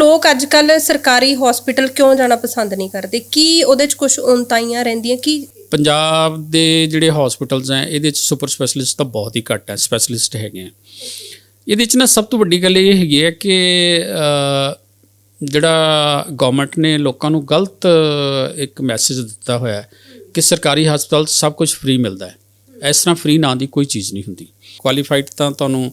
ਲੋਕ ਅੱਜ ਕੱਲ ਸਰਕਾਰੀ ਹਸਪੀਟਲ ਕਿਉਂ ਜਾਣਾ ਪਸੰਦ ਨਹੀਂ ਕਰਦੇ? ਕੀ ਉਹਦੇ ਚ ਕੁਝ ਉਨਤਾਈਆਂ ਰਹਿੰਦੀਆਂ? ਕੀ ਪੰਜਾਬ ਦੇ ਜਿਹੜੇ ਹਸਪੀਟਲਸ ਹੈ, ਇਹਦੇ ਚ ਸੁਪਰ ਸਪੈਸ਼ਲਿਸਟ ਤਾਂ ਬਹੁਤ ਹੀ ਘੱਟ ਹੈ ਸਪੈਸ਼ਲਿਸਟ ਹੈਗੇ ਆ। ਇਹਦੇ ਚ ਨਾ ਸਭ ਤੋਂ ਵੱਡੀ ਗੱਲ ਇਹ ਹੈਗੀ ਹੈ ਕਿ ਜਿਹੜਾ ਗਵਰਨਮੈਂਟ ਨੇ ਲੋਕਾਂ ਨੂੰ ਗਲਤ ਇੱਕ ਮੈਸੇਜ ਦਿੱਤਾ ਹੋਇਆ ਹੈ ਕਿ ਸਰਕਾਰੀ ਹਸਪਤਾਲ 'ਚ ਸਭ ਕੁਝ ਫ੍ਰੀ ਮਿਲਦਾ ਹੈ। ਇਸ ਤਰ੍ਹਾਂ ਫ੍ਰੀ ਨਾਂ ਦੀ ਕੋਈ ਚੀਜ਼ ਨਹੀਂ ਹੁੰਦੀ। ਕੁਆਲੀਫਾਈਡ ਤਾਂ ਤੁਹਾਨੂੰ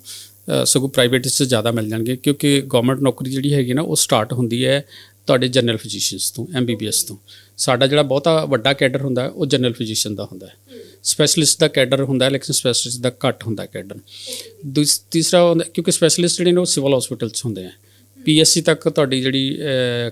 ਸਗੋਂ ਪ੍ਰਾਈਵੇਟ 'ਚ ਜ਼ਿਆਦਾ ਮਿਲ ਜਾਣਗੇ ਕਿਉਂਕਿ ਗਵਰਨਮੈਂਟ ਨੌਕਰੀ ਜਿਹੜੀ ਹੈਗੀ ਨਾ, ਉਹ ਸਟਾਰਟ ਹੁੰਦੀ ਹੈ ਤੁਹਾਡੇ ਜਨਰਲ ਫਿਜ਼ੀਸ਼ੀਅਨਸ ਤੋਂ ਐਮਬੀਬੀਐਸ ਤੋਂ। ਸਾਡਾ ਜਿਹੜਾ ਬਹੁਤਾ ਵੱਡਾ ਕੈਡਰ ਹੁੰਦਾ ਉਹ ਜਨਰਲ ਫਿਜ਼ੀਸ਼ੀਅਨ ਦਾ ਹੁੰਦਾ ਹੈ। ਸਪੈਸ਼ਲਿਸਟ ਦਾ ਕੈਡਰ ਹੁੰਦਾ ਹੈ, ਲੇਕਿਨ ਸਪੈਸ਼ਲਿਸਟ ਦਾ ਘੱਟ ਹੁੰਦਾ ਕੈਡਰ ਦੂਸ- ਤੀਸਰਾ ਹੁੰਦਾ, ਕਿਉਂਕਿ ਸਪੈਸ਼ਲਿਸਟ ਜਿਹੜੇ ਨੇ, ਉਹ ਸਿਵਲ ਹਸਪੀਟਲ 'ਚ ਹੁੰਦੇ ਆ। ਪੀਐਸਸੀ ਤੱਕ ਤੁਹਾਡੀ ਜਿਹੜੀ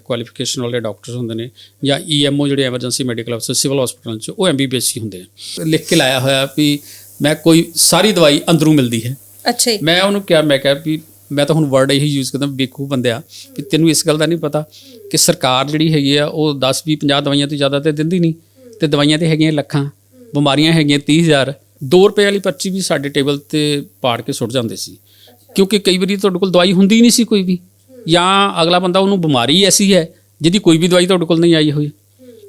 ਕੁਆਲੀਫਿਕੇਸ਼ਨ ਵਾਲੇ ਡਾਕਟਰਸ ਹੁੰਦੇ ਨੇ, ਜਾਂ ਈਐਮਓ ਜਿਹੜੇ ਐਮਰਜੈਂਸੀ ਮੈਡੀਕਲ ਅਫਸਰ ਸਿਵਲ ਹਸਪੀਟਲ 'ਚ, ਉਹ ਐਮਬੀਬੀਐਸ ਹੀ ਹੁੰਦੇ ਆ। ਲਿਖ ਕੇ ਲਾਇਆ ਹੋਇਆ ਵੀ ਮੈਂ ਕੋਈ ਸਾਰੀ ਦਵਾਈ ਅੰਦਰੋਂ ਮਿਲਦੀ ਹੈ। ਅੱਛਾ ਜੀ। ਮੈਂ ਉਹਨੂੰ ਕਿਹਾ, ਮੈਂ ਕਿਹਾ ਵੀ ਮੈਂ ਤਾਂ ਹੁਣ ਵਰਡ ਇਹੀ ਯੂਜ਼ ਕਰਦਾ ਬੇਕੂ ਬੰਦਿਆ, ਵੀ ਤੈਨੂੰ ਇਸ ਗੱਲ ਦਾ ਨਹੀਂ ਪਤਾ ਕਿ ਸਰਕਾਰ ਜਿਹੜੀ ਹੈਗੀ ਆ, ਉਹ 10 20 50 ਦਵਾਈਆਂ ਤੋਂ ਜ਼ਿਆਦਾ ਤੇ ਦਿੰਦੀ ਨਹੀਂ ਤੇ ਦਵਾਈਆਂ ਤੇ ਹੈਗੀਆਂ ਲੱਖਾਂ, ਬਿਮਾਰੀਆਂ ਹੈਗੀਆਂ 30000 2 ਰੁਪਏ ਵਾਲੀ ਪਰਚੀ ਵੀ ਸਾਡੇ ਟੇਬਲ ਤੇ ਪਾੜ ਕੇ ਸੁੱਟ ਜਾਂਦੇ ਸੀ। ਕਿਉਂਕਿ ਕਈ ਵਾਰੀ ਤੁਹਾਡੇ ਕੋਲ ਦਵਾਈ ਹੁੰਦੀ ਨਹੀਂ ਸੀ ਕੋਈ ਵੀ। ਜਾਂ ਅਗਲਾ ਬੰਦਾ ਉਹਨੂੰ ਬਿਮਾਰੀ ਐਸੀ ਹੈ, ਜਿਹਦੀ ਕੋਈ ਵੀ ਦਵਾਈ ਤੁਹਾਡੇ ਕੋਲ ਨਹੀਂ ਆਈ ਹੋਈ।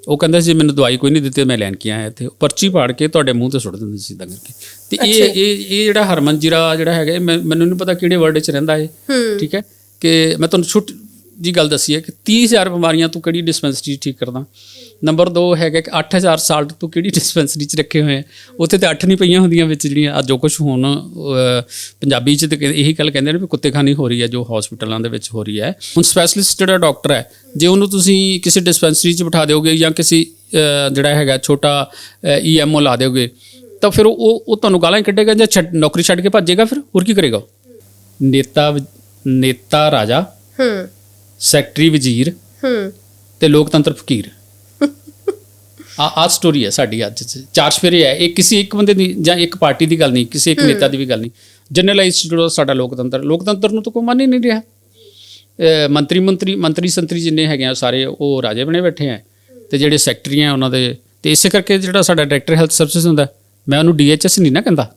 ਉਹ ਕਹਿੰਦਾ ਸੀ ਮੈਨੂੰ ਦਵਾਈ ਕੋਈ ਨਹੀਂ ਦਿੱਤੀ ਮੈਂ ਲੈਣ ਕੇ ਆਇਆ ਇੱਥੇ? ਪਰਚੀ ਪਾੜ ਕੇ ਤੁਹਾਡੇ ਮੂੰਹ ਤੇ ਸੁੱਟ ਦਿੰਦੇ ਸੀ ਇਦਾਂ ਕਰਕੇ। ਤੇ ਇਹ ਇਹ ਇਹ ਜਿਹੜਾ ਹਰਮਨ ਜੀਰਾ ਜਿਹੜਾ ਹੈਗਾ ਮੈਨੂੰ ਨਹੀਂ ਪਤਾ ਕਿਹੜੇ ਵਰਡ 'ਚ ਰਹਿੰਦਾ ਹੂੰ। ਠੀਕ ਹੈ? ਕਿ ਮੈਂ ਤੁਹਾਨੂੰ ਛੋਟੀ ਜੀ ਗੱਲ ਦੱਸੀ ਹੈ ਕਿ 30000 ਬਿਮਾਰੀਆਂ ਤੂੰ ਕਿਹੜੀ ਡਿਸਪੈਂਸਰੀ ਠੀਕ ਕਰਦਾ? ਨੰਬਰ 2 ਹੈਗਾ ਕਿ 8000 ਸਾਲਟ ਤੂੰ ਕਿਹੜੀ ਡਿਸਪੈਂਸਰੀ 'ਚ ਰੱਖੇ ਹੋਏ ਆ? ਉੱਥੇ ਤੇ 8 ਨਹੀਂ ਪਈਆਂ ਹੁੰਦੀਆਂ ਵਿੱਚ ਜਿਹੜੀਆਂ ਅੱਜ ਜੋ ਕੁਝ ਹੁਣ ਪੰਜਾਬੀ 'ਚ ਤੇ ਕਿ- ਇਹੀ ਗੱਲ ਕਹਿੰਦੇ ਨੇ ਵੀ ਕੁੱਤੇਖਾਨੀ ਹੋ ਰਹੀ ਹੈ, ਜੋ ਹਸਪੀਟਲਾਂ ਦੇ ਵਿੱਚ ਹੋ ਰਹੀ ਹੈ। ਹੁਣ ਸਪੈਸ਼ਲਿਸਟ ਜਿਹੜਾ ਡਾਕਟਰ ਹੈ, ਜੇ ਉਹਨੂੰ ਤੁਸੀਂ ਕਿਸੇ ਡਿਸਪੈਂਸਰੀ 'ਚ ਬਿਠਾ ਦਿਓਗੇ ਜਾਂ ਕਿਸੇ ਜਿਹੜਾ ਹੈਗਾ ਛੋਟਾ ਈਐਮਓ ਲਾ ਦਿਓਗੇ, ਤਾਂ ਫਿਰ ਉਹ ਉਹ ਤੁਹਾਨੂੰ ਗਾਲਾਂ ਹੀ ਕੱਢੇਗਾ ਜਾਂ ਛੱਡ- ਨੌਕਰੀ ਛੱਡ ਕੇ ਭੱਜੇਗਾ ਫਿਰ? ਹੋਰ ਕੀ ਕਰੇਗਾ ਉਹ? ਨੇਤਾ ਨੇਤਾ ਰਾਜਾ? ਹੂੰ। ਸੈਕਟਰੀ ਵਜ਼ੀਰ ਹੂੰ। ਤੇ ਲੋਕਤੰਤਰ ਫਕੀਰ। ਆ ਆ ਸਟੋਰੀ ਹੈ ਸਾਡੀ ਅੱਜ ਚ। ਚਾਰ ਸਫੇਰੇ ਹੈ। ਇਹ ਕਿਸੇ ਇੱਕ ਬੰਦੇ ਦੀ ਜਾਂ ਇੱਕ ਪਾਰਟੀ ਦੀ ਗੱਲ ਨਹੀਂ ਕਿਸੇ ਇੱਕ ਨੇਤਾ ਦੀ ਵੀ ਗੱਲ ਨਹੀਂ। ਜਨਰਲਾਈਜ਼ ਜਿਹੜਾ ਸਾਡਾ ਲੋਕਤੰਤਰ। ਲੋਕਤੰਤਰ ਨੂੰ ਤਾਂ ਕੋਈ ਮੰਨ ਹੀ ਨਹੀਂ ਰਿਹਾ। ਮੰਤਰੀ ਮੰਤਰੀ ਮੰਤਰੀ ਸੰਤਰੀ ਜਿੰਨੇ ਹੈਗੇ ਆ ਸਾਰੇ ਉਹ ਰਾਜੇ ਬਣੇ ਬੈਠੇ ਆ। ਤੇ ਜਿਹੜੇ ਸੈਕਟਰੀ ਆ ਉਹਨਾਂ ਦੇ ਤੇ ਇਸੇ ਕਰਕੇ ਜਿਹੜਾ ਸਾਡਾ ਡਾਇਰੈਕਟਰ ਹੈਲਥ ਸਰਵਿਸਿਜ਼ ਹੁੰਦਾ ਮੈਂ ਉਹਨੂੰ ਡੀਐਚਐਸ ਨਹੀਂ ਨਾ ਕਹਿੰਦਾ।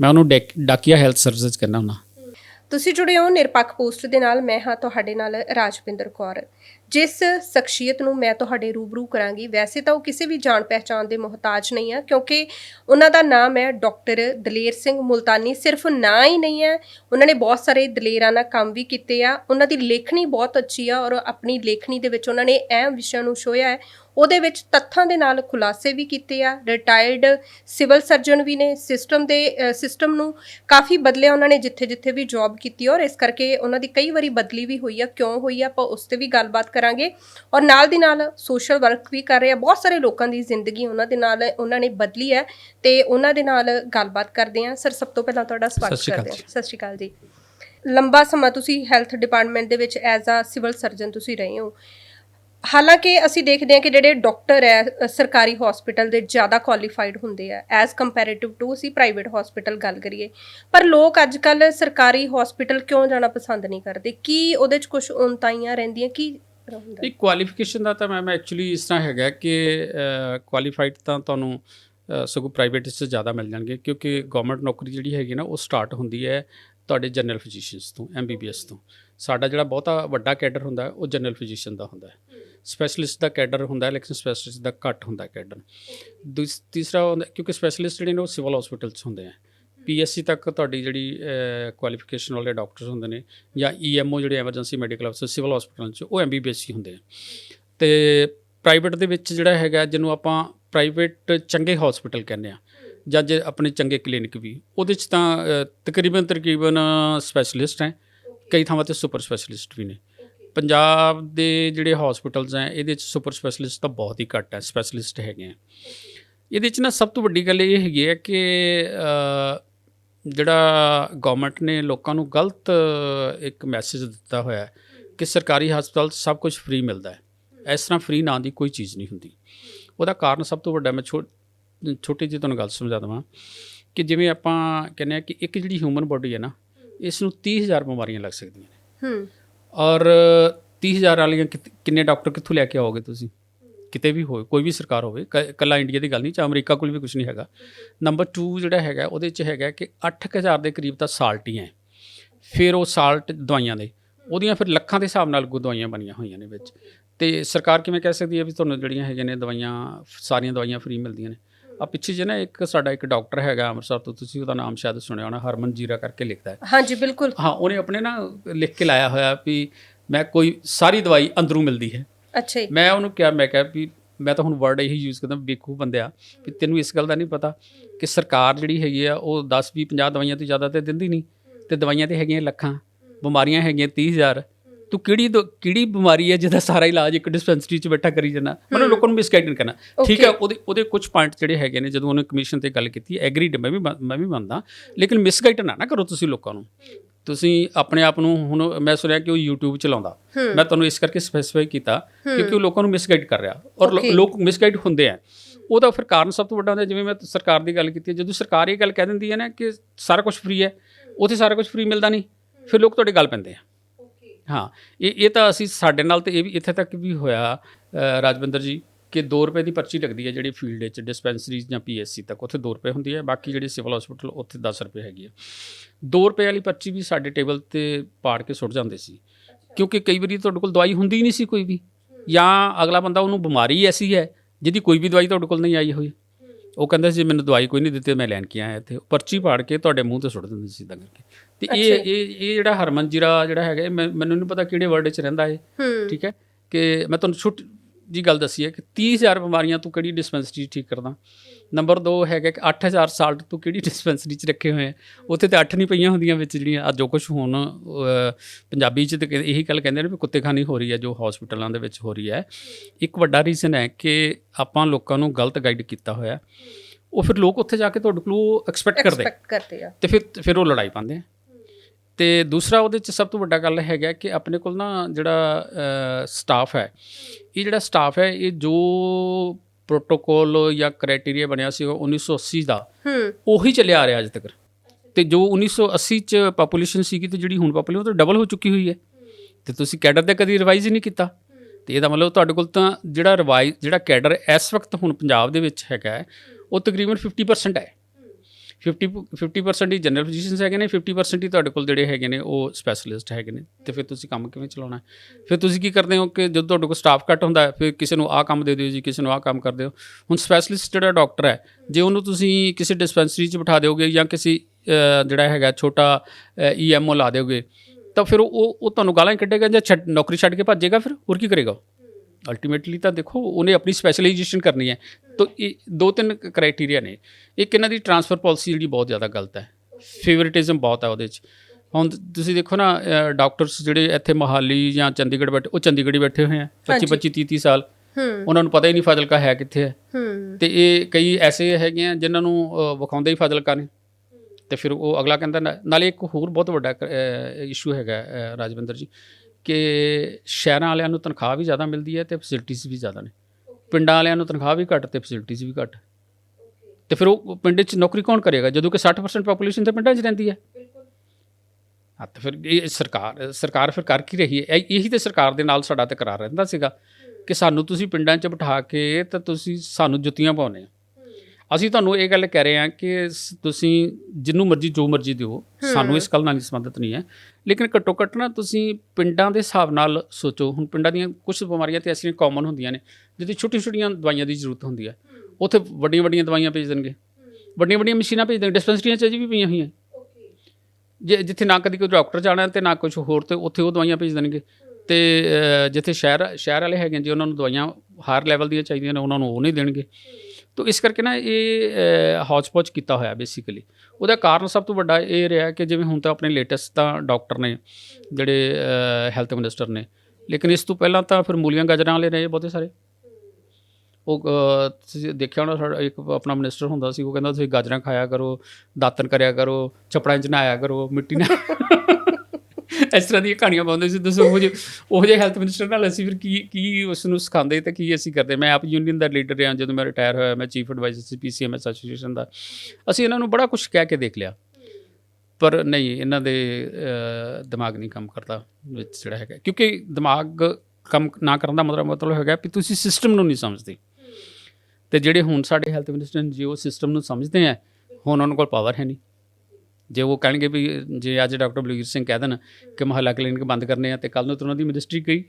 ਮੈਂ ਉਹਨੂੰ ਡੈਕ- ਡਾਕੀਆ ਹੈਲਥ ਸਰਵਿਸਿਜ਼ ਕਹਿੰਦਾ ਹੁੰਦਾ। ਤੁਸੀਂ ਜੁੜੇ ਹੋ ਨਿਰਪੱਖ ਪੋਸਟ ਦੇ ਨਾਲ, ਮੈਂ ਹਾਂ ਤੁਹਾਡੇ ਨਾਲ ਰਾਜਪਿੰਦਰ ਕੌਰ। ਜਿਸ ਸ਼ਖਸੀਅਤ ਨੂੰ ਮੈਂ ਤੁਹਾਡੇ ਰੂਬਰੂ ਕਰਾਂਗੀ, ਵੈਸੇ ਤਾਂ ਉਹ ਕਿਸੇ ਵੀ ਜਾਣ ਪਹਿਚਾਣ ਦੇ ਮੁਹਤਾਜ ਨਹੀਂ ਆ, ਕਿਉਂਕਿ ਉਹਨਾਂ ਦਾ ਨਾਮ ਹੈ ਡਾਕਟਰ ਦਲੇਰ ਸਿੰਘ ਮੁਲਤਾਨੀ, ਸਿਰਫ ਨਾਂ ਹੀ ਨਹੀਂ ਹੈ। ਉਹਨਾਂ ਨੇ ਬਹੁਤ ਸਾਰੇ ਦਲੇਰਾਨਾ ਕੰਮ ਵੀ ਕੀਤੇ ਆ, ਉਹਨਾਂ ਦੀ ਲੇਖਣੀ ਬਹੁਤ ਅੱਛੀ ਆ ਔਰ ਆਪਣੀ ਲੇਖਣੀ ਦੇ ਵਿੱਚ ਉਹਨਾਂ ਨੇ ਅਹਿਮ ਵਿਸ਼ਿਆਂ ਨੂੰ ਛੋਇਆ ਹੈ। ਉਹਦੇ ਵਿੱਚ ਤੱਥਾਂ ਦੇ ਨਾਲ ਖੁਲਾਸੇ ਵੀ ਕੀਤੇ ਆ ਰਿਟਾਇਰਡ ਸਿਵਲ ਸਰਜਨ ਵੀ ਨੇ ਸਿਸਟਮ ਦੇ ਸਿਸਟਮ ਨੂੰ ਕਾਫੀ ਬਦਲਿਆ ਉਹਨਾਂ ਨੇ ਜਿੱਥੇ ਜਿੱਥੇ ਵੀ ਜੌਬ ਕੀਤੀ ਔਰ ਇਸ ਕਰਕੇ ਉਹਨਾਂ ਦੀ ਕਈ ਵਾਰੀ ਬਦਲੀ ਵੀ ਹੋਈ ਆ ਕਿਉਂ ਹੋਈ ਆ ਆਪਾਂ ਉਸ ਤੇ ਵੀ ਗੱਲਬਾਤ ਕਰਾਂਗੇ ਔਰ ਨਾਲ ਦੀ ਨਾਲ ਸੋਸ਼ਲ ਵਰਕ ਵੀ ਕਰ ਰਹੇ ਆ ਬਹੁਤ ਸਾਰੇ ਲੋਕਾਂ ਦੀ ਜ਼ਿੰਦਗੀ ਉਹਨਾਂ ਦੇ ਨਾਲ ਉਹਨਾਂ ਨੇ ਬਦਲੀ ਹੈ ਤੇ ਉਹਨਾਂ ਦੇ ਨਾਲ ਗੱਲਬਾਤ ਕਰਦੇ ਆ ਸਰ ਸਭ ਤੋਂ ਪਹਿਲਾਂ ਤੁਹਾਡਾ ਸਵਾਗਤ ਕਰਦੇ ਹਾਂ। ਸਤਿ ਸ਼੍ਰੀ ਅਕਾਲ ਜੀ। ਲੰਬਾ ਸਮਾਂ ਤੁਸੀਂ ਹੈਲਥ ਡਿਪਾਰਟਮੈਂਟ ਦੇ ਵਿੱਚ ਐਜ਼ ਅ ਸਿਵਲ ਸਰਜਨ ਤੁਸੀਂ ਰਹੇ ਹੋ। ਹਾਲਾਂਕਿ ਅਸੀਂ ਦੇਖਦੇ ਹਾਂ ਕਿ ਜਿਹੜੇ ਡਾਕਟਰ ਹੈ ਅ, ਸਰਕਾਰੀ ਹਸਪੀਟਲ ਦੇ ਜ਼ਿਆਦਾ ਕੁਆਲੀਫਾਈਡ ਹੁੰਦੇ ਆ। ਐਜ਼ ਕੰਪੈਰੀਟਿਵ ਟੂ ਅਸੀਂ ਪ੍ਰਾਈਵੇਟ ਹਸਪੀਟਲ ਗੱਲ ਕਰੀਏ। ਪਰ ਲੋਕ ਅੱਜ ਕੱਲ ਸਰਕਾਰੀ ਹਸਪੀਟਲ ਕਿਉਂ ਜਾਣਾ ਪਸੰਦ ਨਹੀਂ ਕਰਦੇ? ਕੀ ਉਹਦੇ ਚ ਕੁਝ ਉਨਤਾਈਆਂ ਰਹਿੰਦੀਆਂ? ਕੀ ਹੁੰਦਾ? ਇਹ ਕੁਆਲੀਫਿਕੇਸ਼ਨ ਦਾ ਤਾਂ ਮੈਮ ਐਕਚੁਅਲੀ ਇਸ ਤਰ੍ਹਾਂ ਹੈਗਾ ਕਿ ਕੁਆਲੀਫਾਈਡ ਤਾਂ ਤੁਹਾਨੂੰ ਅ, ਸਗੋਂ ਪ੍ਰਾਈਵੇਟ 'ਚ ਜ਼ਿਆਦਾ ਮਿਲ ਜਾਣਗੇ ਕਿਉਂਕਿ ਗਵਰਨਮੈਂਟ ਨੌਕਰੀ ਜਿਹੜੀ ਹੈਗੀ ਨਾ ਉਹ ਸਟਾਰਟ ਹੁੰਦੀ ਹੈ ਤੁਹਾਡੇ ਜਨਰਲ ਫਿਜ਼ੀਸ਼ੀਅਨਸ ਤੋਂ ਐਮਬੀਬੀਐਸ ਤੋਂ। ਸਾਡਾ ਜਿਹੜਾ ਬਹੁਤਾ ਵੱਡਾ ਕੈਡਰ ਹੁੰਦਾ ਹੈ, ਉਹ ਜਨਰਲ ਫਿਜ਼ੀਸ਼ੀਅਨ ਦਾ ਹੁੰਦਾ ਹੈ। ਸਪੈਸ਼ਲਿਸਟ ਦਾ ਕੈਡਰ ਹੁੰਦਾ ਹੈ ਲੇਕਿਨ ਸਪੈਸ਼ਲਿਸਟ ਦਾ ਘੱਟ ਹੁੰਦਾ ਕੈਡਰ ਦੂਸ- ਤੀਸਰਾ ਹੁੰਦਾ ਕਿਉਂਕਿ ਸਪੈਸ਼ਲਿਸਟ ਜਿਹੜੇ ਨੇ ਉਹ ਸਿਵਲ ਹਸਪੀਟਲ 'ਚ ਹੁੰਦੇ ਆ। ਪੀਐਸਸੀ ਤੱਕ ਤੁਹਾਡੀ ਜਿਹੜੀ ਕੁਆਲੀਫਿਕੇਸ਼ਨ ਵਾਲੇ ਡਾਕਟਰਸ ਹੁੰਦੇ ਨੇ ਜਾਂ ਈਐਮਓ ਜਿਹੜੇ ਐਮਰਜੈਂਸੀ ਮੈਡੀਕਲ ਅਫਸਰ ਸਿਵਲ ਹਸਪੀਟਲ 'ਚ ਉਹ ਐਮਬੀਬੀਐਸ ਹੀ ਹੁੰਦੇ ਆ। ਤੇ ਪ੍ਰਾਈਵੇਟ ਦੇ ਵਿੱਚ ਜਿਹੜਾ ਹੈਗਾ ਜਿਹਨੂੰ ਆਪਾਂ ਪ੍ਰਾਈਵੇਟ ਚੰਗੇ ਹਸਪੀਟਲ ਕਹਿੰਦੇ ਆ ਜਾਂ ਜੇ ਆਪਣੇ ਚੰਗੇ ਕਲੀਨਿਕ ਵੀ ਉਹਦੇ 'ਚ ਤਾਂ ਅ, ਤਕਰੀਬਨ ਤਕਰੀਬਨ ਸਪੈਸ਼ਲਿਸਟ ਹੈ। ਕਈ ਥਾਵਾਂ ਤੇ ਸੁਪਰ ਸਪੈਸ਼ਲਿਸਟ ਵੀ ਨੇ। ਪੰਜਾਬ ਦੇ ਜਿਹੜੇ ਹਸਪੀਟਲਸ ਹੈ, ਇਹਦੇ 'ਚ ਸੁਪਰ ਸਪੈਸ਼ਲਿਸਟ ਤਾਂ ਬਹੁਤ ਹੀ ਘੱਟ ਹੈ ਸਪੈਸ਼ਲਿਸਟ ਹੈਗੇ ਆ ਇਹਦੇ 'ਚ ਨਾ ਸਭ ਤੋਂ ਵੱਡੀ ਗੱਲ ਇਹ ਹੈਗੀ ਹੈ ਕਿ ਜਿਹੜਾ ਗਵਰਨਮੈਂਟ ਨੇ ਲੋਕਾਂ ਨੂੰ ਗਲਤ ਇੱਕ ਮੈਸੇਜ ਦਿੱਤਾ ਹੋਇਆ ਹੈ ਕਿ ਸਰਕਾਰੀ ਹਸਪਤਾਲ ਸਭ ਕੁਝ ਫ੍ਰੀ ਮਿਲਦਾ ਹੈ। ਇਸ ਤਰ੍ਹਾਂ ਫ੍ਰੀ ਨਾਂ ਦੀ ਕੋਈ ਚੀਜ਼ ਨਹੀਂ ਹੁੰਦੀ। ਉਹਦਾ ਕਾਰਨ ਸਭ ਤੋਂ ਵੱਡਾ ਮੈਂ ਛੋ- ਛੋਟੀ ਜਿਹੀ ਤੁਹਾਨੂੰ ਗੱਲ ਸਮਝਾ ਦਵਾਂ ਕਿ ਜਿਵੇਂ ਆਪਾਂ ਕਹਿੰਦੇ ਆ ਕਿ ਇੱਕ ਜਿਹੜੀ ਹਿਊਮਨ ਬੋਡੀ ਹੈ ਨਾ, ਇਸ ਨੂੰ 30000 ਬਿਮਾਰੀਆਂ ਲੱਗ ਸਕਦੀਆਂ ਨੇ। ਹੂੰ। ਔਰ 30000 ਵਾਲੀਆਂ ਕਿਤ- ਕਿੰਨੇ ਡਾਕਟਰ ਕਿੱਥੋਂ ਲੈ ਕੇ ਆਓਗੇ ਤੁਸੀਂ? ਕਿਤੇ ਵੀ ਹੋਵੇ ਕੋਈ ਵੀ ਸਰਕਾਰ ਹੋਵੇ, ਕ- ਇਕੱਲਾ ਇੰਡੀਆ ਦੀ ਗੱਲ ਨਹੀਂ, ਚਾਹੇ ਅਮਰੀਕਾ ਕੋਲ ਵੀ ਕੁਝ ਨਹੀਂ ਹੈਗਾ। ਨੰਬਰ 2 ਜਿਹੜਾ ਹੈਗਾ, ਉਹਦੇ 'ਚ ਹੈਗਾ ਕਿ 8000 ਦੇ ਕਰੀਬ ਤਾਂ ਸਾਲਟ ਹੀ ਹੈ। ਫਿਰ ਉਹ ਸਾਲਟ ਦਵਾਈਆਂ ਦੇ, ਉਹਦੀਆਂ ਫਿਰ ਲੱਖਾਂ ਦੇ ਹਿਸਾਬ ਨਾਲ ਅੱਗੋਂ ਦਵਾਈਆਂ ਬਣੀਆਂ ਹੋਈਆਂ ਨੇ ਵਿੱਚ। ਤੇ ਸਰਕਾਰ ਕਿਵੇਂ ਕਹਿ ਸਕਦੀ ਹੈ ਵੀ ਤੁਹਾਨੂੰ ਜਿਹੜੀਆਂ ਹੈਗੀਆਂ ਨੇ ਦਵਾਈਆਂ, ਸਾਰੀਆਂ ਦਵਾਈਆਂ ਫ੍ਰੀ ਮਿਲਦੀਆਂ ਨੇ? ਆ ਪਿੱਛੇ ਜੇ ਨਾ ਇੱਕ ਸਾਡਾ ਇੱਕ ਡਾਕਟਰ ਹੈਗਾ ਅੰਮ੍ਰਿਤਸਰ ਤੋਂ ਤੁਸੀਂ ਉਹਦਾ ਨਾਮ ਸ਼ਾਇਦ ਸੁਣਿਆ ਹੋਣਾ ਹਰਮਨ ਜੀਰਾ ਕਰਕੇ ਲਿਖਦਾ ਹੈ। ਹਾਂਜੀ ਬਿਲਕੁਲ। ਹਾਂ ਉਹਨੇ ਆਪਣੇ ਨਾ ਲਿਖ ਕੇ ਲਾਇਆ ਹੋਇਆ ਵੀ ਮੈਂ ਕੋਈ ਸਾਰੀ ਦਵਾਈ ਅੰਦਰੋਂ ਮਿਲਦੀ ਹੈ। ਅੱਛਾ ਜੀ। ਮੈਂ ਉਹਨੂੰ ਕਿਹਾ ਮੈਂ ਕਿਹਾ ਵੀ ਮੈਂ ਤਾਂ ਹੁਣ ਵਰਡ ਇਹੀ ਯੂਜ਼ ਕਰਦਾ ਬੇਕੂ ਬੰਦਿਆ ਵੀ ਤੈਨੂੰ ਇਸ ਗੱਲ ਦਾ ਨਹੀਂ ਪਤਾ ਕਿ ਸਰਕਾਰ ਜਿਹੜੀ ਹੈਗੀ ਆ ਉਹ 10 20 50 ਦਵਾਈਆਂ ਤੋਂ ਜ਼ਿਆਦਾ ਤੇ ਦਿੰਦੀ ਨਹੀਂ ਤੇ ਦਵਾਈਆਂ ਤੇ ਹੈਗੀਆਂ ਲੱਖਾਂ ਬਿਮਾਰੀਆਂ ਹੈਗੀਆਂ 30000 ਤੂੰ ਕਿਹੜੀ ਦੋ- ਕਿਹੜੀ ਬਿਮਾਰੀ ਹੈ ਜਿਹਦਾ ਸਾਰਾ ਇਲਾਜ ਇੱਕ ਡਿਸਪੈਂਸਰੀ 'ਚ ਬੈਠਾ ਕਰੀ ਜਾਂਦਾ ਮਤਲਬ ਲੋਕਾਂ ਨੂੰ ਮਿਸਗਾਈਡ ਨਹੀਂ ਕਰਨਾ। ਠੀਕ ਹੈ ਉਹਦੇ ਉਹਦੇ ਕੁਝ ਪੁਆਇੰਟ ਜਿਹੜੇ ਹੈਗੇ ਨੇ ਜਦੋਂ ਉਹਨੇ ਕਮਿਸ਼ਨ ਤੇ ਗੱਲ ਕੀਤੀ ਐਗਰੀਡ ਮੈਂ ਵੀ ਮੰਨ- ਮੈਂ ਵੀ ਮੰਨਦਾ ਲੇਕਿਨ ਮਿਸਗਾਈਡ ਨਾ ਨਾ ਕਰੋ ਤੁਸੀਂ ਲੋਕਾਂ ਨੂੰ। ਤੁਸੀਂ ਆਪਣੇ ਆਪ ਨੂੰ ਹੁਣ ਮੈਂ ਸੁਣਿਆ ਕਿ ਉਹ YouTube ਚਲਾਉਂਦਾ। ਮੈਂ ਤੁਹਾਨੂੰ ਇਸ ਕਰਕੇ ਸਪੈਸੀਫਾਈ ਕੀਤਾ ਕਿਉਂਕਿ ਉਹ ਲੋਕਾਂ ਨੂੰ ਮਿਸਗਾਈਡ ਕਰ ਰਿਹਾ। ਔਰ ਲੋ- ਲੋਕ ਮਿਸਗਾਈਡ ਹੁੰਦੇ ਆ। ਉਹਦਾ ਫਿਰ ਕਾਰਨ ਸਭ ਤੋਂ ਵੱਡਾ ਹੁੰਦਾ ਜਿਵੇਂ ਮੈਂ ਸਰਕਾਰ ਦੀ ਗੱਲ ਕੀਤੀ ਹੈ ਜਦੋਂ ਸਰਕਾਰ ਇਹ ਗੱਲ ਕਹਿ ਦਿੰਦੀ ਹੈ ਨਾ ਕਿ ਸਾਰਾ ਕੁਝ ਫ੍ਰੀ ਹੈ ਉੱਥੇ ਸਾਰਾ ਕੁਝ ਫ੍ਰੀ ਮਿਲਦਾ ਨਹੀਂ। ਫਿਰ ਲੋਕ ਤੁਹਾਡੇ ਗੱਲ ਪੈਂਦੇ ਆ। ਹਾਂ, ਇਹ ਇਹ ਤਾਂ ਅਸੀਂ ਸਾਡੇ ਨਾਲ ਤੇ ਇਹ ਵੀ ਇੱਥੇ ਤੱਕ ਵੀ ਹੋਇਆ ਰਾਜਵਿੰਦਰ ਜੀ, ਕਿ 2 ਰੁਪਏ ਦੀ ਪਰਚੀ ਲੱਗਦੀ ਹੈ ਜਿਹੜੀ ਫੀਲਡ ਵਿੱਚ ਡਿਸਪੈਂਸਰੀਜ਼ ਜਾਂ ਪੀਐਸਸੀ ਤੱਕ, ਉੱਥੇ 2 ਰੁਪਏ ਹੁੰਦੀ ਹੈ, ਬਾਕੀ ਜਿਹੜੀ ਸਿਵਲ ਹਸਪੀਟਲ ਉੱਥੇ 10 ਰੁਪਏ ਹੈਗੀ ਹੈ। 2 ਰੁਪਏ ਵਾਲੀ ਪਰਚੀ ਵੀ ਸਾਡੇ ਟੇਬਲ ਤੇ ਪਾੜ ਕੇ ਸੁੱਟ ਜਾਂਦੇ ਸੀ, ਕਿਉਂਕਿ ਕਈ ਵਾਰੀ ਤੁਹਾਡੇ ਕੋਲ ਦਵਾਈ ਹੁੰਦੀ ਹੀ ਨਹੀਂ ਸੀ ਕੋਈ ਵੀ, ਜਾਂ ਅਗਲਾ ਬੰਦਾ ਉਹਨੂੰ ਬਿਮਾਰੀ ਐਸੀ ਹੈ, ਜਿਹਦੀ ਕੋਈ ਵੀ ਦਵਾਈ ਤੁਹਾਡੇ ਕੋਲ ਨਹੀਂ ਆਈ ਹੋਈ। ਉਹ ਕਹਿੰਦਾ ਸੀ ਮੈਨੂੰ ਦਵਾਈ ਕੋਈ ਨਹੀਂ ਦਿੱਤੀ ਮੈਂ ਲੈਣ ਕੇ ਆਇਆ ਇੱਥੇ? ਪਰਚੀ ਪਾੜ ਕੇ ਤੁਹਾਡੇ ਮੂੰਹ ਤੇ ਸੁੱਟ ਦਿੰਦੇ ਸੀ ਸਿੱਧਾ ਕਰਕੇ। ਤੇ ਇਹ ਇਹ ਇਹ ਜਿਹੜਾ ਹਰਮਨ ਜੀਰਾ ਜਿਹੜਾ ਹੈਗਾ ਇਹ ਮੈਨੂੰ ਨਹੀਂ ਪਤਾ ਕਿਹੜੇ ਵਰਡ 'ਚ ਰਹਿੰਦਾ ਹੈ ਹੂੰ। ਠੀਕ ਹੈ? ਕਿ ਮੈਂ ਤੁਹਾਨੂੰ ਛੋਟੀ ਜੀ ਗੱਲ ਦੱਸੀ ਹੈ ਕਿ 30000 ਬਿਮਾਰੀਆਂ ਤੂੰ ਕਿਹੜੀ ਡਿਸਪੈਂਸਰੀ ਠੀਕ ਕਰਦਾ? ਨੰਬਰ 2 ਹੈਗਾ ਕਿ 8000 ਸਾਲਟ ਤੂੰ ਕਿਹੜੀ ਡਿਸਪੈਂਸਰੀ 'ਚ ਰੱਖੇ ਹੋਏ ਆ? ਉੱਥੇ ਤੇ 8 ਨਹੀਂ ਪਈਆਂ ਹੁੰਦੀਆਂ ਵਿੱਚ ਜਿਹੜੀਆਂ ਅੱਜ ਜੋ ਕੁਝ ਹੁਣ ਪੰਜਾਬੀ 'ਚ ਤੇ ਇਹੀ ਗੱਲ ਕਹਿੰਦੇ ਨੇ ਵੀ ਕੁੱਤੇਖਾਨੀ ਹੋ ਰਹੀ ਹੈ ਜੋ ਹਸਪੀਟਲਾਂ ਦੇ ਵਿੱਚ ਹੋ ਰਹੀ ਹੈ। ਇੱਕ ਵੱਡਾ ਰੀਜ਼ਨ ਹੈ ਕਿ ਆਪਾਂ ਲੋਕਾਂ ਨੂੰ ਗਲਤ ਗਾਈਡ ਕੀਤਾ ਹੋਇਆ। ਉਹ ਫਿਰ ਲੋਕ ਉੱਥੇ ਜਾ ਕੇ ਤੁਹਾਡੇ ਕੋਲੋਂ ਐਕਸਪੈਕਟ ਕਰਦੇ ਐਕਸਪੈਕਟ ਕਰਦੇ ਆ। ਤੇ ਫਿਰ ਫਿਰ ਉਹ ਲੜਾਈ ਪਾਉਂਦੇ ਆ। ਤੇ ਦੂਸਰਾ ਉਹਦੇ ਚ ਸਭ ਤੋਂ ਵੱਡਾ ਗੱਲ ਹੈਗਾ ਕਿ ਆਪਣੇ ਕੋਲ ਨਾ ਜਿਹੜਾ ਸਟਾਫ ਹੈ ਇਹ ਜਿਹੜਾ ਸਟਾਫ ਹੈ ਇਹ ਜੋ ਪ੍ਰੋਟੋਕੋਲ ਜਾਂ ਕ੍ਰਾਈਟੇਰੀਆ ਬਣਿਆ ਸੀ ਉਹ 1980 ਦਾ ਹੂੰ। ਉਹੀ ਚੱਲਿਆ ਆ ਰਿਹਾ ਅੱਜ ਤੱਕ। ਤੇ ਜੋ 1980 ਚ ਪਾਪੂਲੇਸ਼ਨ ਸੀਗੀ ਤੇ ਜਿਹੜੀ ਹੁਣ ਪਾਪੂਲੇਸ਼ਨ ਉਹ ਤਾਂ ਡਬਲ ਹੋ ਚੁੱਕੀ ਹੋਈ ਹੈ। ਤੇ ਤੁਸੀਂ ਕੈਡਰ ਤੇ ਕਦੀ ਰਿਵਾਈਜ਼ ਹੀ ਨਹੀਂ ਕੀਤਾ। ਤੇ ਇਹਦਾ ਮਤਲਬ ਤੁਹਾਡੇ ਕੋਲ ਤਾਂ ਜਿਹੜਾ ਰਿਵਾਈਜ਼ ਜਿਹੜਾ ਕੈਡਰ ਇਸ ਵਕਤ ਹੁਣ ਪੰਜਾਬ ਦੇ ਵਿੱਚ ਹੈਗਾ ਉਹ ਤਕਰੀਬਨ 50% ਹੈ। 50 50% ਹੀ ਜਨਰਲ ਫਿਜ਼ੀਸ਼ੀਅਨਸ ਹੈਗੇ ਨੇ 50% ਹੀ ਤੁਹਾਡੇ ਕੋਲ ਜਿਹੜੇ ਹੈਗੇ ਨੇ, ਉਹ ਸਪੈਸ਼ਲਿਸਟ ਹੈਗੇ ਨੇ। ਤੇ ਫਿਰ ਤੁਸੀਂ ਕੰਮ ਕਿਵੇਂ ਚਲਾਉਣਾ ਫਿਰ ਤੁਸੀਂ ਕੀ ਕਰਦੇ ਹੋ ਕਿ ਜਦੋਂ ਤੁਹਾਡੇ ਕੋਲ ਸਟਾਫ ਘੱਟ ਹੁੰਦਾ ਫਿਰ ਕਿਸੇ ਨੂੰ ਆਹ ਕੰਮ ਦੇ ਦਿਓ ਜੀ, ਕਿਸੇ ਨੂੰ ਆਹ ਕੰਮ ਕਰ ਦਿਓ। ਹੁਣ ਸਪੈਸ਼ਲਿਸਟ ਜਿਹੜਾ ਡਾਕਟਰ ਹੈ, ਜੇ ਉਹਨੂੰ ਤੁਸੀਂ ਕਿਸੇ ਡਿਸਪੈਂਸਰੀ 'ਚ ਬਿਠਾ ਦਿਓਗੇ ਜਾਂ ਕਿਸੇ ਜਿਹੜਾ ਹੈਗਾ ਛੋਟਾ ਈਐਮਓ ਲਾ ਦਿਓਗੇ, ਤਾਂ ਫਿਰ ਉਹ ਉਹ ਤੁਹਾਨੂੰ ਗਾਲਾਂ ਹੀ ਕੱਢੇਗਾ ਜਾਂ ਛੱਡ, ਨੌਕਰੀ ਛੱਡ ਕੇ ਭੱਜੇਗਾ ਫਿਰ? ਹੋਰ ਕੀ ਕਰੇਗਾ ਉਹ? ਅਲਟੀਮੇਟਲੀ ਤਾਂ ਦੇਖੋ ਉਹਨੇ ਆਪਣੀ ਸਪੈਸ਼ਲਾਈਜੇਸ਼ਨ ਕਰਨੀ ਹੈ। ਤਾਂ ਇਹ ਦੋ ਤਿੰਨ ਕ੍ਰਾਈਟੇਰੀਆ ਨੇ। ਇੱਕ ਇਹਨਾਂ ਦੀ ਟਰਾਂਸਫਰ ਪਾਲਿਸੀ ਜਿਹੜੀ ਬਹੁਤ ਜ਼ਿਆਦਾ ਗਲਤ ਹੈ। ਫੇਵਰਿਟਿਜ਼ਮ ਬਹੁਤ ਹੈ ਉਹਦੇ 'ਚ। ਹੁਣ ਤੁਸੀਂ ਦੇਖੋ ਨਾ ਡਾਕਟਰਸ ਜਿਹੜੇ ਇੱਥੇ ਮੋਹਾਲੀ ਜਾਂ ਚੰਡੀਗੜ੍ਹ ਬੈਠੇ ਉਹ ਚੰਡੀਗੜ੍ਹ ਹੀ ਬੈਠੇ ਹੋਏ ਆ। 25 25 30 30 ਸਾਲ। ਉਹਨਾਂ ਨੂੰ ਪਤਾ ਹੀ ਨਹੀਂ ਫਾਜ਼ਿਲਕਾ ਹੈ ਕਿੱਥੇ ਹੈ। ਤੇ ਇਹ ਕਈ ਐਸੇ ਹੈਗੇ ਆ ਜਿਨ੍ਹਾਂ ਨੂੰ ਵਿਖਾਉਂਦੇ ਹੀ ਫਾਜ਼ਿਲਕਾ ਨੇ। ਤੇ ਫਿਰ ਉਹ ਅਗਲਾ ਕਹਿੰਦਾ ਨਾਲੇ ਇੱਕ ਹੋਰ ਬਹੁਤ ਵੱਡਾ ਇਸ਼ੂ ਹੈਗਾ ਰਾਜਵਿੰਦਰ ਜੀ। ਕਿ ਸ਼ਹਿਰਾਂ ਵਾਲਿਆਂ ਨੂੰ ਤਨਖਾਹ ਵੀ ਜ਼ਿਆਦਾ ਮਿਲਦੀ ਹੈ ਤੇ ਫੈਸਿਲਿਟੀਜ਼ ਵੀ ਜ਼ਿਆਦਾ ਨੇ। ਪਿੰਡਾਂ ਵਾਲਿਆਂ ਨੂੰ ਤਨਖਾਹ ਵੀ ਘੱਟ ਤੇ ਫੈਸਿਲਿਟੀਜ਼ ਵੀ ਘੱਟ। ਤੇ ਫਿਰ ਉਹ ਪਿੰਡ 'ਚ ਨੌਕਰੀ ਕੌਣ ਕਰੇਗਾ? ਜਦੋਂ ਕਿ 60% ਪਾਪੂਲੇਸ਼ਨ ਤਾਂ ਪਿੰਡਾਂ 'ਚ ਰਹਿੰਦੀ ਹੈ। ਹਾਂ, ਤਾਂ ਫਿਰ ਇਹ ਸਰਕਾਰ ਸਰਕਾਰ ਫਿਰ ਕਰ ਕੀ ਰਹੀ ਹੈ? ਇਹ- ਇਹੀ ਤੇ ਸਰਕਾਰ ਦੇ ਨਾਲ ਸਾਡਾ ਤਕਰਾਰ ਰਹਿੰਦਾ ਸੀਗਾ ਕਿ ਸਾਨੂੰ ਤੁਸੀਂ ਪਿੰਡਾਂ 'ਚ ਬਿਠਾ ਕੇ ਤਾਂ ਤੁਸੀਂ ਸਾਨੂੰ ਜੁੱਤੀਆਂ ਪਾਉਨੇ ਆ ਅਸੀਂ ਤੁਹਾਨੂੰ ਇਹ ਗੱਲ ਕਹਿ ਰਹੇ ਹਾਂ ਕਿ ਸ- ਤੁਸੀਂ ਜਿੰਨੂੰ ਮਰਜ਼ੀ ਜੋ ਮਰਜ਼ੀ ਦਿਓ ਸਾਨੂੰ ਇਸ ਗੱਲ ਨਾਲ ਨਹੀਂ ਸੰਬੰਧਿਤ ਨਹੀਂ ਹੈ। ਲੇਕਿਨ ਘੱਟੋ ਘੱਟ ਨਾ ਤੁਸੀਂ ਪਿੰਡਾਂ ਦੇ ਹਿਸਾਬ ਨਾਲ ਸੋਚੋ ਹੁਣ ਪਿੰਡਾਂ ਦੀਆਂ ਕੁਝ ਬਿਮਾਰੀਆਂ ਤੇ ਐਸੀਆਂ ਕਾਮਨ ਹੁੰਦੀਆਂ ਨੇ ਜਿਹਦੀ ਛੋਟੀ ਛੋਟੀਆਂ ਦਵਾਈਆਂ ਦੀ ਜ਼ਰੂਰਤ ਹੁੰਦੀ ਹੈ। ਉੱਥੇ ਵੱਡੀਆਂ ਵੱਡੀਆਂ ਦਵਾਈਆਂ ਭੇਜ ਦੇਣਗੇ। ਵੱਡੀਆਂ ਵੱਡੀਆਂ ਮਸ਼ੀਨਾਂ ਭੇਜ ਦੇਣਗੇ। ਡਿਸਪੈਂਸਰੀਆਂ 'ਚ ਅਜੇ ਵੀ ਪਈਆਂ ਹੋਈਆਂ। ਜੇ ਜਿੱਥੇ ਨਾ ਕਦੀ ਕੋਈ ਡਾਕਟਰ ਜਾਣਾ ਤੇ ਨਾ ਕੁਝ ਹੋਰ ਤੇ ਉੱਥੇ ਉਹ ਦਵਾਈਆਂ ਭੇਜ ਦੇਣਗੇ। ਤੇ ਜਿੱਥੇ ਸ਼ਹਿਰ ਸ਼ਹਿਰ ਵਾਲੇ ਹੈਗੇ ਜੀ ਉਹਨਾਂ ਨੂੰ ਦਵਾਈਆਂ ਹਾਇਰ ਲੈਵਲ ਦੀਆਂ ਚਾਹੀਦੀਆਂ ਨੇ ਉਹਨਾਂ ਨੂੰ ਉਹ ਨਹੀਂ ਦੇਣਗੇ। ਤੋ ਇਸ ਕਰਕੇ ਨਾ ਇਹ ਹੌਚ-ਪੌਚ ਕੀਤਾ ਹੋਇਆ ਬੇਸਿਕਲੀ ਉਹਦਾ ਕਾਰਨ ਸਭ ਤੋਂ ਵੱਡਾ ਇਹ ਰਿਹਾ ਕਿ ਜਿਵੇਂ ਹੁਣ ਤਾਂ ਆਪਣੇ ਲੇਟੈਸਟ ਤਾਂ ਡਾਕਟਰ ਨੇ, ਜਿਹੜੇ ਹੈਲਥ ਮਿਨਿਸਟਰ ਨੇ। ਲੇਕਿਨ ਇਸ ਤੋਂ ਪਹਿਲਾਂ ਤਾਂ ਫਿਰ ਮੂਲੀਆਂ ਗਾਜਰਾਂ ਵਾਲੇ ਰਹੇ ਬਹੁਤੇ ਸਾਰੇ। ਉਹ ਤੁਸੀਂ ਦੇਖਿਆ ਹੋਣਾ ਸਾਡਾ ਇੱਕ ਆਪਣਾ ਮਿਨਿਸਟਰ ਹੁੰਦਾ ਸੀ, ਉਹ ਕਹਿੰਦਾ ਤੁਸੀਂ ਗਾਜਰਾਂ ਖਾਇਆ ਕਰੋ ਦਾਤਨ ਕਰਿਆ ਕਰੋ, ਚਪੜਾਂ 'ਚ ਨਹਾਇਆ ਕਰੋ, ਮਿੱਟੀ ਨਾਲ। ਇਸ ਤਰ੍ਹਾਂ ਦੀਆਂ ਕਹਾਣੀਆਂ ਪਾਉਂਦੇ ਸੀ, ਦੱਸੋ, ਉਹ ਜੇ ਉਹ ਜੇ ਹੈਲਥ ਮਿਨਿਸਟਰ ਨਾਲ ਅਸੀਂ ਫਿਰ ਕੀ ਕੀ ਉਸ ਨੂੰ ਸਿਖਾਉਂਦੇ ਤੇ ਕੀ ਅਸੀਂ ਕਰਦੇ? ਮੈਂ ਆਪ ਯੂਨੀਅਨ ਦਾ ਲੀਡਰ ਰਿਹਾ ਜਦੋਂ ਮੈਂ ਰਿਟਾਇਰ ਹੋਇਆ, ਮੈਂ ਚੀਫ ਐਡਵਾਈਜ਼ਰ ਸੀ ਪੀਸੀਐਮਐਸ ਐਸੋਸੀਏਸ਼ਨ ਦਾ। ਅਸੀਂ ਇਹਨਾਂ ਨੂੰ ਬੜਾ ਕੁਝ ਕਹਿ ਕੇ ਦੇਖ ਲਿਆ। ਪਰ ਨਹੀਂ, ਇਹਨਾਂ ਦੇ ਦਿਮਾਗ ਨਹੀਂ ਕੰਮ ਕਰਦਾ ਵਿੱਚ ਜਿਹੜਾ ਹੈਗਾ। ਕਿਉਂਕਿ ਦਿਮਾਗ ਕੰਮ ਨਾ ਕਰਨ ਦਾ ਮਤਲਬ ਮਤਲਬ ਹੈਗਾ ਵੀ ਤੁਸੀਂ ਸਿਸਟਮ ਨੂੰ ਨਹੀਂ ਸਮਝਦੇ। ਤੇ ਜਿਹੜੇ ਹੁਣ ਸਾਡੇ ਹੈਲਥ ਮਿਨਿਸਟਰ ਨੇ, ਜੀ ਉਹ ਸਿਸਟਮ ਨੂੰ ਸਮਝਦੇ ਆ, ਹੁਣ ਉਹਨਾਂ ਕੋਲ ਪਾਵਰ ਹੈ ਨਹੀਂ। ਜੇ ਉਹ ਕਹਿਣਗੇ ਵੀ ਜੇ ਅੱਜ ਡਾਕਟਰ ਬਲਵੀਰ ਸਿੰਘ ਕਹਿ ਦੇਣ ਕਿ ਮਹੱਲਾ ਕਲੀਨਿਕ ਬੰਦ ਕਰਨੇ ਆ ਤੇ ਕੱਲ ਨੂੰ ਤਾਂ ਉਹਨਾਂ ਦੀ ਮਿਨਿਸਟਰੀ ਗਈ।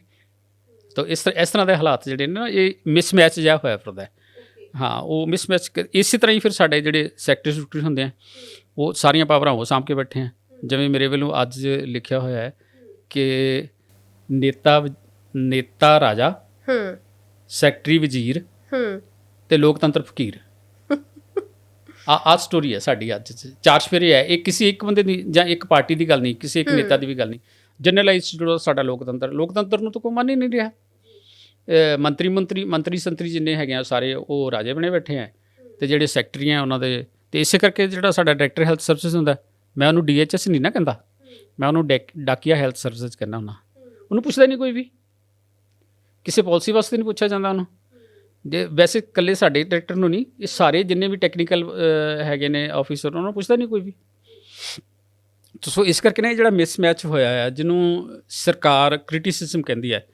ਤਾਂ ਇਸ ਇਸ ਤਰ੍ਹਾਂ ਦੇ ਹਾਲਾਤ ਜਿਹੜੇ ਨੇ ਨਾ ਇਹ ਮਿਸਮੈਚ ਜਿਹਾ ਹੋਇਆ ਫਿਰਦਾ ਹੈ। ਉਹ ਮਿਸਮੈਚ ਇਸੇ ਤਰ੍ਹਾਂ ਹੀ ਫਿਰ ਸਾਡੇ ਜਿਹੜੇ ਸੈਕਟਰੀ ਸੁਕਟਰੀ ਹੁੰਦੇ ਆ ਉਹ ਸਾਰੀਆਂ ਪਾਵਰਾਂ ਉਹ ਸਾਂਭ ਕੇ ਬੈਠੇ ਆ। ਜਿਵੇਂ ਮੇਰੇ ਵੱਲੋਂ ਅੱਜ ਲਿਖਿਆ ਹੋਇਆ ਹੈ ਕਿ ਨੇਤਾ ਨੇਤਾ ਰਾਜਾ ਹੂੰ। ਸੈਕਟਰੀ ਵਜ਼ੀਰ ਹੂੰ। ਤੇ ਲੋਕਤੰਤਰ ਫਕੀਰ। ਆ ਆ ਸਟੋਰੀ ਹੈ ਸਾਡੀ ਅੱਜ ਚ। ਚਾਰ ਸਫੇਰੇ ਹੈ ਇਹ ਕਿਸੇ ਇੱਕ ਬੰਦੇ ਦੀ ਜਾਂ ਇੱਕ ਪਾਰਟੀ ਦੀ ਗੱਲ ਨਹੀਂ ਕਿਸੇ ਇੱਕ ਨੇਤਾ ਦੀ ਵੀ ਗੱਲ ਨਹੀਂ। ਜਨਰਲਾਈਜ਼ ਜਿਹੜਾ ਸਾਡਾ ਲੋਕਤੰਤਰ। ਲੋਕਤੰਤਰ ਨੂੰ ਤਾਂ ਕੋਈ ਮੰਨ ਹੀ ਨਹੀਂ ਰਿਹਾ। ਮੰਤਰੀ ਮੰਤਰੀ ਮੰਤਰੀ ਸੰਤਰੀ ਜਿੰਨੇ ਹੈਗੇ ਆ ਸਾਰੇ ਉਹ ਰਾਜੇ ਬਣੇ ਬੈਠੇ ਆ। ਤੇ ਜਿਹੜੇ ਸੈਕਟਰੀ ਆ ਉਹਨਾਂ ਦੇ। ਤੇ ਇਸੇ ਕਰਕੇ ਜਿਹੜਾ ਸਾਡਾ ਡਾਇਰੈਕਟਰ ਹੈਲਥ ਸਰਵਿਸਿਜ਼ ਹੁੰਦਾ ਮੈਂ ਉਹਨੂੰ ਡੀਐਚਐਸ ਨਹੀਂ ਨਾ ਕਹਿੰਦਾ। ਮੈਂ ਉਹਨੂੰ ਡੈਕ- ਡਾਕੀਆ ਹੈਲਥ ਸਰਵਿਸਿਜ਼ ਕਹਿੰਦਾ ਹੁੰਦਾ। ਉਹਨੂੰ ਪੁੱਛਦਾ ਨਹੀਂ ਕੋਈ ਵੀ। ਕਿਸੇ ਪਾਲਿਸੀ ਵਾਸਤੇ ਨਹੀਂ ਪੁੱਛਿਆ ਜਾਂਦਾ ਉਹਨੂੰ। ਜੇ ਵੈਸੇ ਇਕੱਲੇ ਸਾਡੇ ਡਾਇਰੈਕਟਰ ਨੂੰ ਨਹੀਂ, ਇਹ ਸਾਰੇ ਜਿੰਨੇ ਵੀ ਟੈਕਨੀਕਲ ਹੈਗੇ ਨੇ ਆਫੀਸਰ ਉਹਨਾਂ ਨੂੰ ਪੁੱਛਦਾ ਨਹੀਂ ਕੋਈ ਵੀ। ਸੋ ਇਸ ਕਰਕੇ ਨਾ ਇਹ ਜਿਹੜਾ ਮਿਸਮੈਚ ਹੋਇਆ ਹੈ ਜਿਹਨੂੰ ਸਰਕਾਰ ਕ੍ਰਿਟਿਸਿਜ਼ਮ ਕਹਿੰਦੀ ਹੈ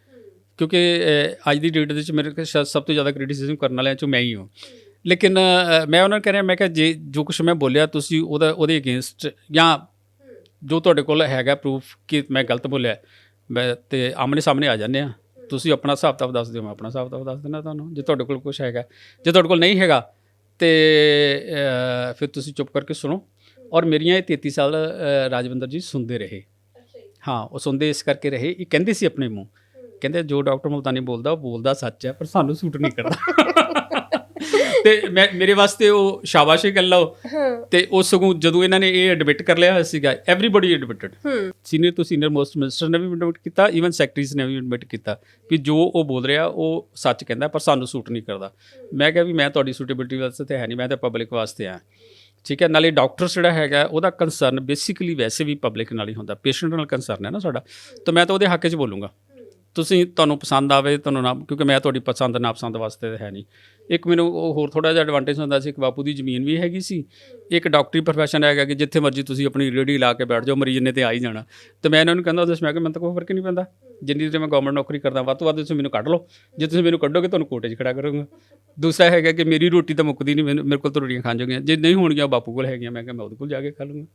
ਕਿਉਂਕਿ ਅੱਜ ਦੀ ਡੇਟ ਦੇ ਵਿੱਚ ਮੇਰੇ ਕੋਲ ਸ਼ਾਇਦ ਸਭ ਤੋਂ ਜ਼ਿਆਦਾ ਕ੍ਰਿਟਿਸਿਜ਼ਮ ਕਰਨ ਵਾਲਿਆਂ ਚੋਂ ਮੈਂ ਹੀ ਹਾਂ। ਲੇਕਿਨ ਮੈਂ ਉਹਨਾਂ ਨੂੰ ਕਹਿ ਰਿਹਾ, ਮੈਂ ਕਿਹਾ ਜੇ ਜੋ ਕੁਝ ਮੈਂ ਬੋਲਿਆ, ਤੁਸੀਂ ਉਹਦਾ, ਉਹਦੇ ਅਗੇਂਸਟ ਜਾਂ ਜੋ ਤੁਹਾਡੇ ਕੋਲ ਹੈਗਾ ਪ੍ਰੂਫ ਕਿ ਮੈਂ ਗਲਤ ਬੋਲਿਆ, ਮੈਂ ਤੇ ਆਮਨੇ ਸਾਹਮਣੇ ਆ ਜਾਂਦੇ ਆ ਤੁਸੀਂ ਆਪਣਾ ਹਿਸਾਬ ਕਿਤਾਬ ਦੱਸ ਦਿਓ ਮੈਂ ਆਪਣਾ ਹਿਸਾਬ ਕਿਤਾਬ ਦੱਸ ਦਿੰਦਾ ਤੁਹਾਨੂੰ ਜੇ ਤੁਹਾਡੇ ਕੋਲ ਕੁਝ ਹੈਗਾ। ਜੇ ਤੁਹਾਡੇ ਕੋਲ ਨਹੀਂ ਹੈਗਾ ਤੇ ਫਿਰ ਤੁਸੀਂ ਚੁੱਪ ਕਰਕੇ ਸੁਣੋ। ਔਰ ਮੇਰੀਆਂ ਇਹ 33 ਸਾਲ ਰਾਜਵਿੰਦਰ ਜੀ ਸੁਣਦੇ ਰਹੇ। ਹਾਂ ਉਹ ਸੁਣਦੇ ਇਸ ਕਰਕੇ ਰਹੇ। ਇਹ ਕਹਿੰਦੇ ਸੀ ਆਪਣੇ ਮੂੰਹ। ਕਹਿੰਦੇ ਜੋ ਡਾਕਟਰ ਮੁਲਤਾਨੀ ਬੋਲਦਾ ਉਹ ਬੋਲਦਾ ਸੱਚ ਹੈ ਪਰ ਸਾਨੂੰ ਸੂਟ ਨਹੀਂ ਕਰਦਾ। ਤੇ ਮੈਂ ਮੇਰੇ ਵਾਸਤੇ ਉਹ ਸ਼ਾਬਾਸ਼ੀ ਗੱਲ ਲਓ ਹਾਂ। ਤੇ ਉਹ ਸਗੋਂ ਜਦੋਂ ਇਹਨਾਂ ਨੇ ਇਹ ਐਡਮਿਟ ਕਰ ਲਿਆ ਹੋਇਆ ਸੀਗਾ ਐਵਰੀਬਾਡੀ ਐਡਮਿਟਡ ਸੀਨੀਅਰ ਤੋਂ ਸੀਨੀਅਰ ਮੋਸਟ ਮਿਨਿਸਟਰ ਨੇ ਵੀ ਐਡਮਿਟ ਕੀਤਾ ਈਵਨ ਸੈਕਟਰੀਜ਼ ਨੇ ਵੀ ਐਡਮਿਟ ਕੀਤਾ ਕਿ ਜੋ ਉਹ ਬੋਲ ਰਿਹਾ ਉਹ ਸੱਚ ਕਹਿੰਦਾ ਪਰ ਸਾਨੂੰ ਸੂਟ ਨਹੀਂ ਕਰਦਾ। ਮੈਂ ਕਿਹਾ ਵੀ ਮੈਂ ਤੁਹਾਡੀ ਸੂਟੇਬਿਲਟੀ ਵਾਸਤੇ ਤੇ ਹੈ ਨਹੀਂ ਮੈਂ ਤਾਂ ਪਬਲਿਕ ਵਾਸਤੇ ਆ ਠੀਕ ਹੈ ਨਾਲੇ ਡਾਕਟਰ ਜਿਹੜਾ ਹੈਗਾ ਉਹਦਾ ਕੰਸਰਨ ਬੇਸਿਕਲੀ ਵੈਸੇ ਵੀ ਪਬਲਿਕ ਨਾਲ ਹੀ ਹੁੰਦਾ ਪੇਸ਼ੈਂਟ ਨਾਲ ਕੰਸਰਨ ਹੈ ਨਾ ਸਾਡਾ। ਤਾਂ ਮੈਂ ਤਾਂ ਉਹਦੇ ਹੱਕ 'ਚ ਬੋਲੂੰਗਾ। ਤੁਸੀਂ ਤੁਹਾਨੂੰ ਪਸੰਦ ਆਵੇ, ਤੁਹਾਨੂੰ ਨਾ, ਕਿਉਂਕਿ ਮੈਂ ਤੁਹਾਡੀ ਪਸੰਦ ਨਾ ਪਸੰਦ ਵਾਸਤੇ ਤਾਂ ਹੈ ਨਹੀਂ। ਇੱਕ ਮੈਨੂੰ ਉਹ ਹੋਰ ਥੋੜਾ ਜਿਹਾ ਐਡਵਾਂਟੇਜ ਹੁੰਦਾ ਸੀ ਕਿ ਬਾਪੂ ਦੀ ਜ਼ਮੀਨ ਵੀ ਹੈਗੀ ਸੀ, ਇੱਕ ਡਾਕਟਰੀ profession ਹੈਗਾ ਕਿ ਜਿੱਥੇ ਮਰਜ਼ੀ ਤੁਸੀਂ ਆਪਣੀ ਰੇੜੀ ਲਾ ਕੇ ਬੈਠ ਜਾਓ, ਮਰੀਜ਼ ਨੇ ਤੇ ਆ ਹੀ ਜਾਣਾ। ਤੇ ਮੈਂ ਇਹਨਾਂ ਨੂੰ ਕਹਿੰਦਾ ਉਹਦੇ ਮੈਂ ਕਿ ਮੈਨੂੰ ਤਾਂ ਕੋਈ ਫ਼ਰਕ ਨਹੀਂ ਪੈਂਦਾ। ਜਿੰਨੀ ਦੇਰ ਮੈਂ ਗਵਰਨਮੈਂਟ ਨੌਕਰੀ ਕਰਦਾ, ਵੱਧ ਤੋਂ ਵੱਧ ਤੁਸੀਂ ਮੈਨੂੰ ਕੱਢ ਲਓ। ਜੇ ਤੁਸੀਂ ਮੈਨੂੰ ਕੱਢੋਗੇ, ਤੁਹਾਨੂੰ ਕੋਟੇ 'ਚ ਖੜਾ ਕਰੂੰਗਾ। ਦੂਸਰਾ ਹੈਗਾ ਕਿ ਮੇਰੀ ਰੋਟੀ ਤਾਂ ਮੁੱਕਦੀ ਨਹੀਂ, ਮੈਨੂੰ, ਮੇਰੇ ਕੋਲ ਤਾਂ ਰੋਟੀਆਂ ਖਾਣ ਜੋਗੀਆਂ। ਜੇ ਨਹੀਂ ਹੋਣਗੀਆਂ, ਉਹ ਬਾਪੂ ਕੋਲ ਹੈਗੀਆਂ, ਮੈਂ ਕਿਹਾ ਮੈਂ ਉਹਦੇ ਕੋਲ ਜਾ ਕੇ ਖਾ ਲੂੰਗਾ।